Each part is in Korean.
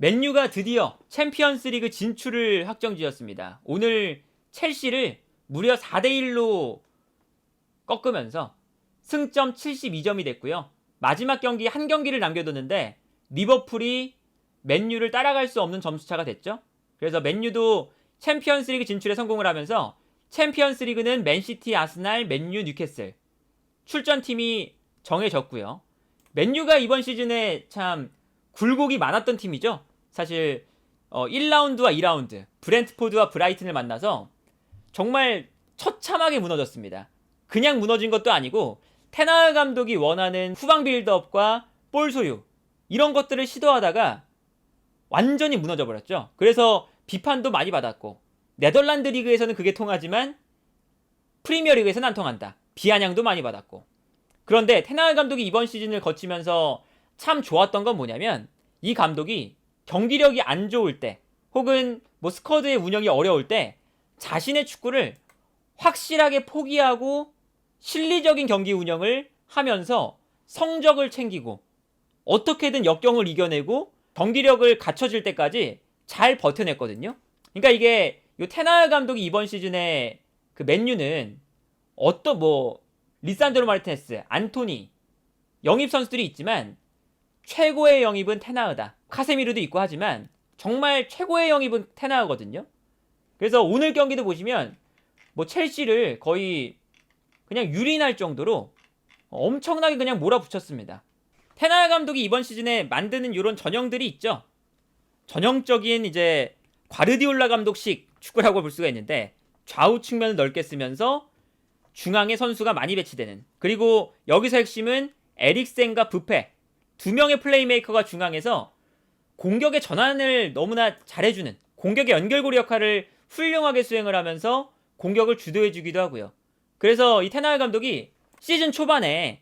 맨유가 드디어 챔피언스리그 진출을 확정지었습니다. 오늘 첼시를 무려 4대 1로 꺾으면서 승점 72점이 됐고요. 마지막 경기 한 경기를 남겨뒀는데 리버풀이 맨유를 따라갈 수 없는 점수차가 됐죠. 그래서 맨유도 챔피언스리그 진출에 성공을 하면서 챔피언스리그는 맨시티, 아스날, 맨유, 뉴캐슬 출전팀이 정해졌고요. 맨유가 이번 시즌에 참 굴곡이 많았던 팀이죠. 사실 어, 1라운드와 2라운드 브렌트포드와 브라이튼을 만나서 정말 처참하게 무너졌습니다. 그냥 무너진 것도 아니고 테나르 감독이 원하는 후방 빌드업과 볼 소유 이런 것들을 시도하다가 완전히 무너져 버렸죠. 그래서 비판도 많이 받았고 네덜란드 리그에서는 그게 통하지만 프리미어 리그에서는 안 통한다. 비아냥도 많이 받았고 그런데 테나르 감독이 이번 시즌을 거치면서 참 좋았던 건 뭐냐면 이 감독이 경기력이 안 좋을 때 혹은 뭐 스쿼드의 운영이 어려울 때 자신의 축구를 확실하게 포기하고 실리적인 경기 운영을 하면서 성적을 챙기고 어떻게든 역경을 이겨내고 경기력을 갖춰질 때까지 잘 버텨냈거든요. 그러니까 이게 요 테나르 감독이 이번 시즌에 그 맨유는 어떤 뭐 리산드로 마르티네스, 안토니 영입 선수들이 있지만 최고의 영입은 테나르다. 카세미르도 있고 하지만 정말 최고의 영입은 테나르거든요. 그래서 오늘 경기도 보시면 뭐 첼시를 거의 그냥 유린할 정도로 엄청나게 그냥 몰아붙였습니다. 테나르 감독이 이번 시즌에 만드는 이런 전형들이 있죠. 전형적인 이제 과르디올라 감독식 축구라고 볼 수가 있는데 좌우 측면을 넓게 쓰면서 중앙에 선수가 많이 배치되는 그리고 여기서 핵심은 에릭센과 부페 두 명의 플레이메이커가 중앙에서 공격의 전환을 너무나 잘해주는 공격의 연결고리 역할을 훌륭하게 수행을 하면서 공격을 주도해주기도 하고요. 그래서 이 테나르 감독이 시즌 초반에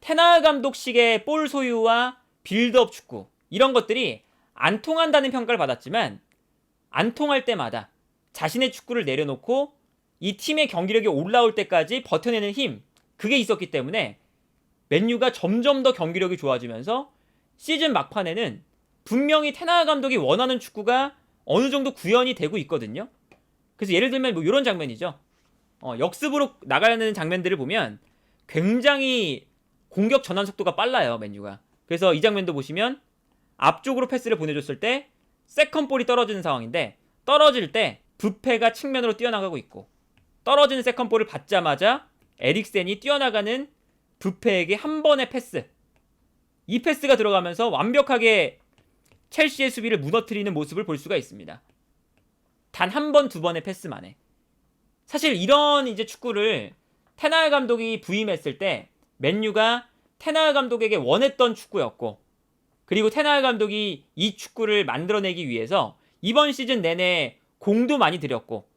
테나르 감독식의 볼 소유와 빌드업 축구 이런 것들이 안 통한다는 평가를 받았지만 안 통할 때마다 자신의 축구를 내려놓고 이 팀의 경기력이 올라올 때까지 버텨내는 힘 그게 있었기 때문에 맨유가 점점 더 경기력이 좋아지면서 시즌 막판에는 분명히 테나르 감독이 원하는 축구가 어느 정도 구현이 되고 있거든요. 그래서 예를 들면 뭐 이런 장면이죠. 어, 역습으로 나가는 장면들을 보면 굉장히 공격 전환 속도가 빨라요 맨유가. 그래서 이 장면도 보시면 앞쪽으로 패스를 보내줬을 때 세컨 볼이 떨어지는 상황인데 떨어질 때 부페가 측면으로 뛰어나가고 있고 떨어지는 세컨 볼을 받자마자 에릭센이 뛰어나가는 부페에게 한 번의 패스. 이 패스가 들어가면서 완벽하게 첼시의 수비를 무너뜨리는 모습을 볼 수가 있습니다. 단 한 번, 두 번의 패스만에. 사실 이런 이제 축구를 테나르 감독이 부임했을 때 맨유가 테나르 감독에게 원했던 축구였고 그리고 테나르 감독이 이 축구를 만들어내기 위해서 이번 시즌 내내 공도 많이 들였고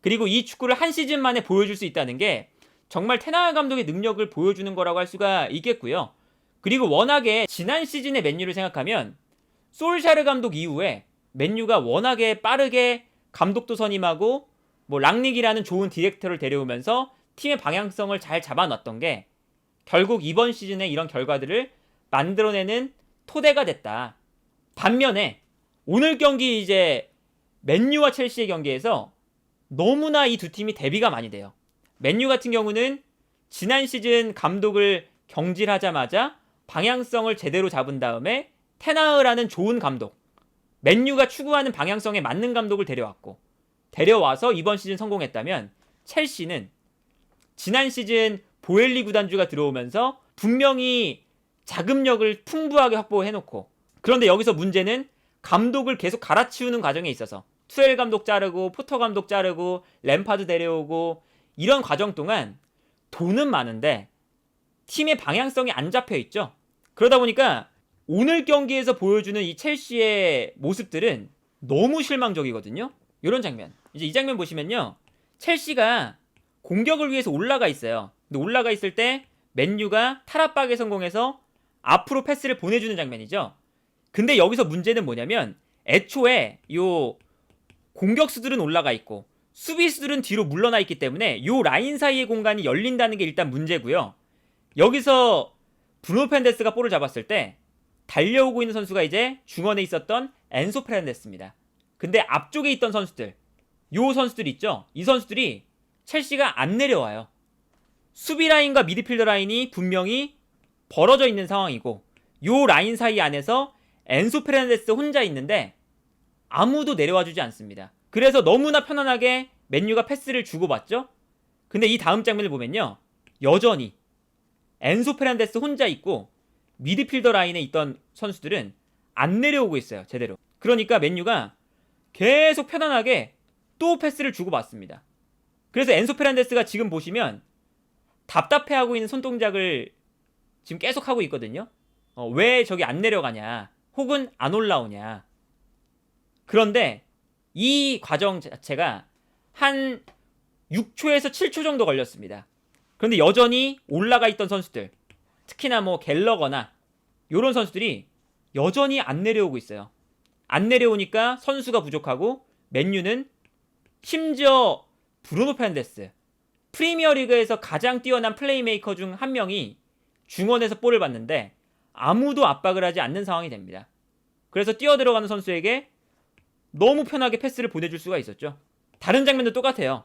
그리고 이 축구를 한 시즌 만에 보여줄 수 있다는 게 정말 테나르 감독의 능력을 보여주는 거라고 할 수가 있겠고요. 그리고 워낙에 지난 시즌의 맨유를 생각하면 솔샤르 감독 이후에 맨유가 워낙에 빠르게 감독도 선임하고 뭐 랑닉이라는 좋은 디렉터를 데려오면서 팀의 방향성을 잘 잡아놨던 게 결국 이번 시즌에 이런 결과들을 만들어내는 토대가 됐다. 반면에 오늘 경기 이제 맨유와 첼시의 경기에서 너무나 이 두 팀이 대비가 많이 돼요. 맨유 같은 경우는 지난 시즌 감독을 경질하자마자 방향성을 제대로 잡은 다음에 테나흐라는 좋은 감독, 맨유가 추구하는 방향성에 맞는 감독을 데려왔고 데려와서 이번 시즌 성공했다면 첼시는 지난 시즌 보엘리 구단주가 들어오면서 분명히 자금력을 풍부하게 확보해놓고 그런데 여기서 문제는 감독을 계속 갈아치우는 과정에 있어서 투엘 감독 자르고 포터 감독 자르고 램파드 데려오고 이런 과정 동안 돈은 많은데 팀의 방향성이 안 잡혀 있죠. 그러다 보니까 오늘 경기에서 보여주는 이 첼시의 모습들은 너무 실망적이거든요. 이런 장면. 이제 이 장면 보시면요. 첼시가 공격을 위해서 올라가 있어요. 근데 올라가 있을 때 맨유가 탈압박에 성공해서 앞으로 패스를 보내주는 장면이죠. 근데 여기서 문제는 뭐냐면 애초에 요 공격수들은 올라가 있고 수비수들은 뒤로 물러나 있기 때문에 요 라인 사이의 공간이 열린다는 게 일단 문제고요. 여기서 브루노 펜데스가 볼을 잡았을 때 달려오고 있는 선수가 이제 중원에 있었던 엔소 페란데스입니다. 근데 앞쪽에 있던 선수들, 요 선수들 있죠? 이 선수들이 첼시가 안 내려와요. 수비 라인과 미드필더 라인이 분명히 벌어져 있는 상황이고 요 라인 사이 안에서 엔소 페란데스 혼자 있는데 아무도 내려와 주지 않습니다. 그래서 너무나 편안하게 맨유가 패스를 주고받죠. 근데 이 다음 장면을 보면요. 여전히 엔소 페란데스 혼자 있고 미드필더 라인에 있던 선수들은 안 내려오고 있어요. 제대로. 그러니까 맨유가 계속 편안하게 또 패스를 주고받습니다. 그래서 엔소 페란데스가 지금 보시면 답답해하고 있는 손동작을 지금 계속 하고 있거든요. 어, 왜 저기 안 내려가냐, 혹은 안 올라오냐. 그런데 이 과정 자체가 한 6초에서 7초 정도 걸렸습니다. 그런데 여전히 올라가 있던 선수들, 특히나 뭐 갤러거나 이런 선수들이 여전히 안 내려오고 있어요. 안 내려오니까 선수가 부족하고 맨유는 심지어 브루노 펜데스 프리미어 리그에서 가장 뛰어난 플레이메이커 중 한 명이 중원에서 볼을 받는데 아무도 압박을 하지 않는 상황이 됩니다. 그래서 뛰어들어가는 선수에게 너무 편하게 패스를 보내줄 수가 있었죠. 다른 장면도 똑같아요.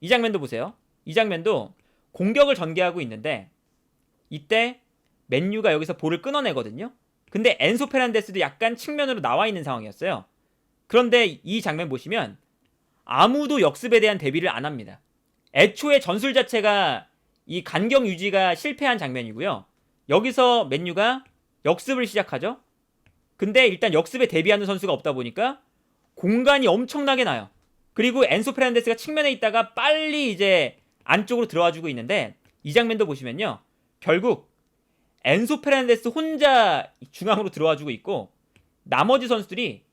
이 장면도 보세요. 이 장면도 공격을 전개하고 있는데 이때 맨유가 여기서 볼을 끊어내거든요. 근데 엔소 페란데스도 약간 측면으로 나와 있는 상황이었어요. 그런데 이 장면 보시면 아무도 역습에 대한 대비를 안 합니다. 애초에 전술 자체가 이 간격 유지가 실패한 장면이고요. 여기서 맨유가 역습을 시작하죠. 근데 일단 역습에 대비하는 선수가 없다 보니까 공간이 엄청나게 나요. 그리고 엔소 페란데스가 측면에 있다가 빨리 이제 안쪽으로 들어와 주고 있는데 이 장면도 보시면요. 결국 엔소 페란데스 혼자 중앙으로 들어와 주고 있고 나머지 선수들이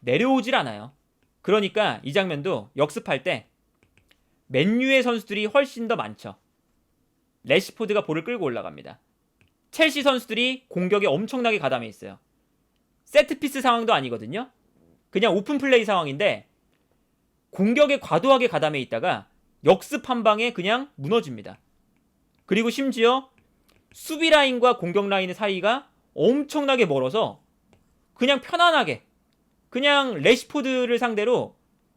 내려오질 않아요. 그러니까 이 장면도 역습할 때 맨유의 선수들이 훨씬 더 많죠. 레시포드가 볼을 끌고 올라갑니다. 첼시 선수들이 공격에 엄청나게 가담해 있어요. 세트피스 상황도 아니거든요. 그냥 오픈 플레이 상황인데 공격에 과도하게 가담해 있다가 역습 한 방에 그냥 무너집니다. 그리고 심지어 수비 라인과 공격 라인의 사이가 엄청나게 멀어서 그냥 편안하게 그냥 레시포드를 상대로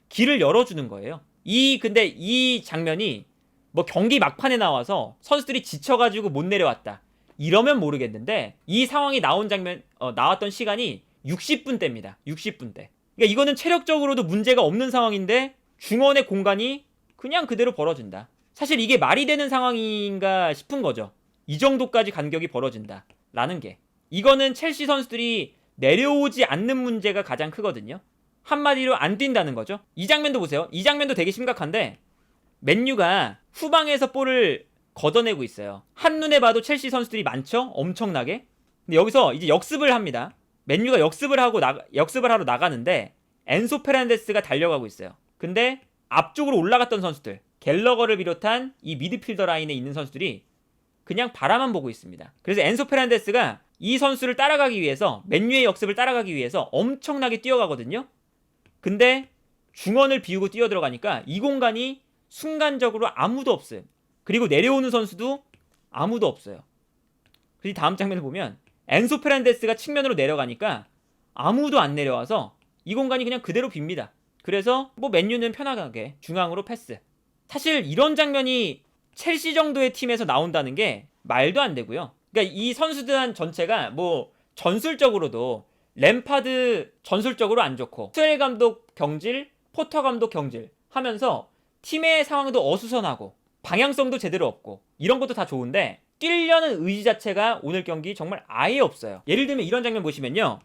길을 열어주는 거예요. 이 근데 이 장면이 뭐 경기 막판에 나와서 선수들이 지쳐가지고 못 내려왔다 이러면 모르겠는데 이 상황이 나온 장면 어, 나왔던 시간이 60분 대입니다. 60분 대. 그러니까 이거는 체력적으로도 문제가 없는 상황인데 중원의 공간이 그냥 그대로 벌어진다. 사실 이게 말이 되는 상황인가 싶은 거죠. 이 정도까지 간격이 벌어진다. 라는 게. 이거는 첼시 선수들이 내려오지 않는 문제가 가장 크거든요. 한마디로 안 뛴다는 거죠. 이 장면도 보세요. 이 장면도 되게 심각한데 맨유가 후방에서 볼을 걷어내고 있어요. 한눈에 봐도 첼시 선수들이 많죠? 엄청나게. 근데 여기서 이제 역습을 합니다. 맨유가 역습을 하고 나, 역습을 하러 나가는데 엔소 페란데스가 달려가고 있어요. 근데 앞쪽으로 올라갔던 선수들, 갤러거를 비롯한 이 미드필더 라인에 있는 선수들이 그냥 바라만 보고 있습니다. 그래서 엔소 페란데스가 이 선수를 따라가기 위해서 맨유의 역습을 따라가기 위해서 엄청나게 뛰어가거든요. 근데 중원을 비우고 뛰어 들어가니까 이 공간이 순간적으로 아무도 없어요. 그리고 내려오는 선수도 아무도 없어요. 그리고 다음 장면을 보면 엔소 페란데스가 측면으로 내려가니까 아무도 안 내려와서 이 공간이 그냥 그대로 빕니다. 그래서 뭐 맨유는 편하게 중앙으로 패스. 사실 이런 장면이 첼시 정도의 팀에서 나온다는 게 말도 안 되고요. 그러니까 이 선수들 전체가 뭐 전술적으로도 램파드 전술적으로 안 좋고 스웰 감독 경질, 포터 감독 경질 하면서 팀의 상황도 어수선하고 방향성도 제대로 없고 이런 것도 다 좋은데 뛰려는 의지 자체가 오늘 경기 정말 아예 없어요. 예를 들면 이런 장면 보시면요.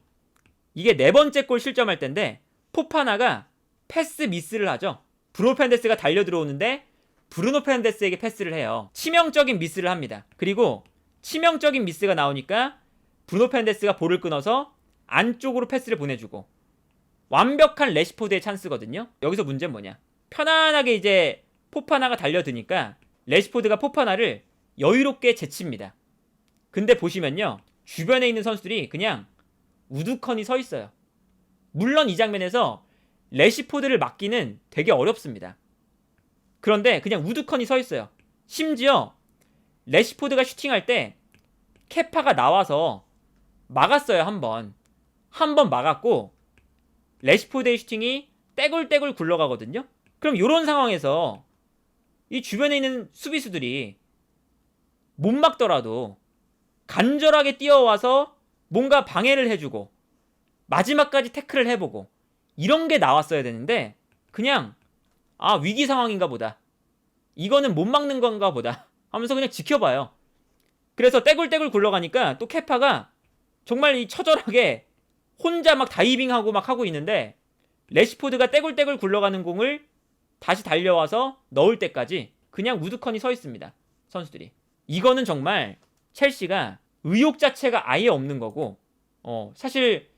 이게 네 번째 골 실점할 때인데 포파나가 패스 미스를 하죠. 브루노 펜데스가 달려 들어오는데 브루노 펜데스에게 패스를 해요. 치명적인 미스를 합니다. 그리고 치명적인 미스가 나오니까 브루노 펜데스가 볼을 끊어서 안쪽으로 패스를 보내주고 완벽한 레시포드의 찬스거든요. 여기서 문제는 뭐냐? 편안하게 이제 포파나가 달려드니까 레시포드가 포파나를 여유롭게 제칩니다. 근데 보시면요. 주변에 있는 선수들이 그냥 우두커니 서 있어요. 물론 이 장면에서 레시포드를 막기는 되게 어렵습니다. 그런데 그냥 우두커니 서 있어요. 심지어 레시포드가 슈팅할 때 케파가 나와서 막았어요 한 번. 한 번 막았고 레시포드의 슈팅이 떼굴떼굴 굴러가거든요. 그럼 이런 상황에서 이 주변에 있는 수비수들이 못 막더라도 간절하게 뛰어와서 뭔가 방해를 해주고 마지막까지 태클을 해보고 이런 게 나왔어야 되는데 그냥 아 위기 상황인가 보다. 이거는 못 막는 건가 보다. 하면서 그냥 지켜봐요. 그래서 떼굴떼굴 굴러가니까 또 케파가 정말 이 처절하게 혼자 막 다이빙하고 막 하고 있는데 레시포드가 떼굴떼굴 굴러가는 공을 다시 달려와서 넣을 때까지 그냥 우두커니 서 있습니다 선수들이 이거는 정말 첼시가 의욕 자체가 아예 없는 거고 어 사실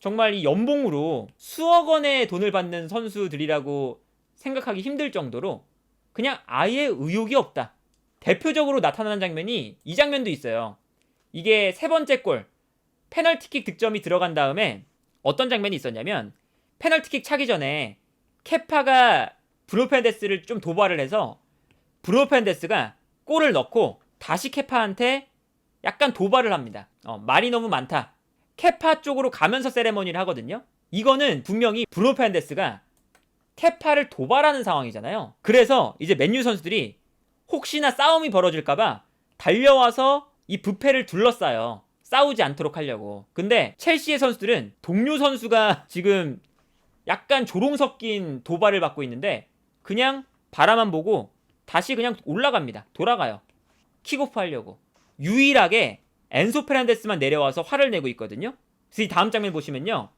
정말 이 연봉으로 수억 원의 돈을 받는 선수들이라고 생각하기 힘들 정도로 그냥 아예 의욕이 없다. 대표적으로 나타나는 장면이 이 장면도 있어요. 이게 세 번째 골 페널티킥 득점이 들어간 다음에 어떤 장면이 있었냐면 페널티킥 차기 전에 케파가 브루펜데스를 좀 도발을 해서 브루펜데스가 골을 넣고 다시 케파한테 약간 도발을 합니다. 어, 말이 너무 많다. 케파 쪽으로 가면서 세레머니를 하거든요. 이거는 분명히 브루노 펜데스가 케파를 도발하는 상황이잖아요. 그래서 이제 맨유 선수들이 혹시나 싸움이 벌어질까봐 달려와서 이 부패를 둘러싸요. 싸우지 않도록 하려고. 근데 첼시의 선수들은 동료 선수가 지금 약간 조롱 섞인 도발을 받고 있는데 그냥 바라만 보고 다시 그냥 올라갑니다. 돌아가요. 킥오프 하려고. 유일하게 엔소 페란데스만 내려와서 화를 내고 있거든요. 그래서 이 다음 장면 보시면요.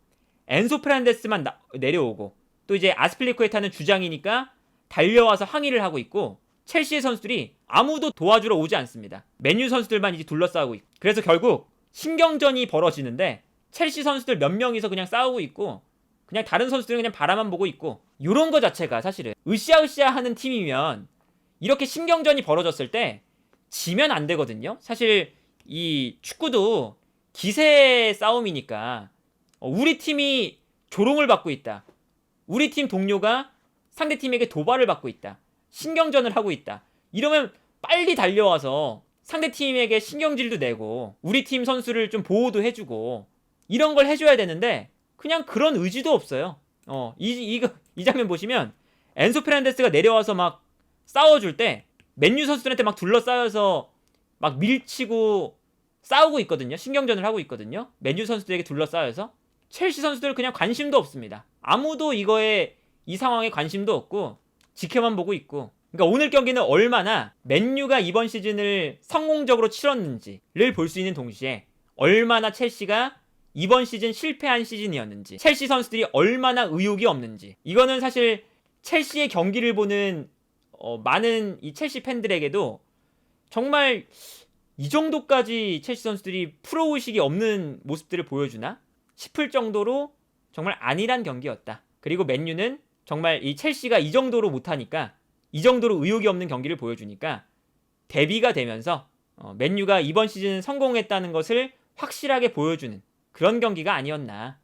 엔소 페란데스만 나- 내려오고 또 이제 아스필리쿠에타는 주장이니까 달려와서 항의를 하고 있고 첼시의 선수들이 아무도 도와주러 오지 않습니다. 맨유 선수들만 이제 둘러싸고 있고 그래서 결국 신경전이 벌어지는데 첼시 선수들 몇 명이서 그냥 싸우고 있고 그냥 다른 선수들은 그냥 바라만 보고 있고 이런 거 자체가 사실은 으쌰으쌰 하는 팀이면 이렇게 신경전이 벌어졌을 때 지면 안 되거든요. 사실 이 축구도 기세 싸움이니까 어, 우리 팀이 조롱을 받고 있다. 우리 팀 동료가 상대 팀에게 도발을 받고 있다. 신경전을 하고 있다. 이러면 빨리 달려와서 상대 팀에게 신경질도 내고 우리 팀 선수를 좀 보호도 해주고 이런 걸 해줘야 되는데 그냥 그런 의지도 없어요. 어, 이, 이, 이 장면 보시면 엔소 페란데스가 내려와서 막 싸워줄 때 맨유 선수들한테 막 둘러싸여서 막 밀치고 싸우고 있거든요. 신경전을 하고 있거든요. 맨유 선수들에게 둘러싸여서 첼시 선수들 그냥 관심도 없습니다. 아무도 이거에 이 상황에 관심도 없고 지켜만 보고 있고. 그러니까 오늘 경기는 얼마나 맨유가 이번 시즌을 성공적으로 치렀는지를 볼 수 있는 동시에 얼마나 첼시가 이번 시즌 실패한 시즌이었는지 첼시 선수들이 얼마나 의욕이 없는지 이거는 사실 첼시의 경기를 보는 어, 많은 이 첼시 팬들에게도 정말 이 정도까지 첼시 선수들이 프로 의식이 없는 모습들을 보여주나 싶을 정도로 정말 안일한 경기였다. 그리고 맨유는 정말 이 첼시가 이 정도로 못하니까 이 정도로 의욕이 없는 경기를 보여주니까 대비가 되면서 어, 맨유가 이번 시즌 성공했다는 것을 확실하게 보여주는 그런 경기가 아니었나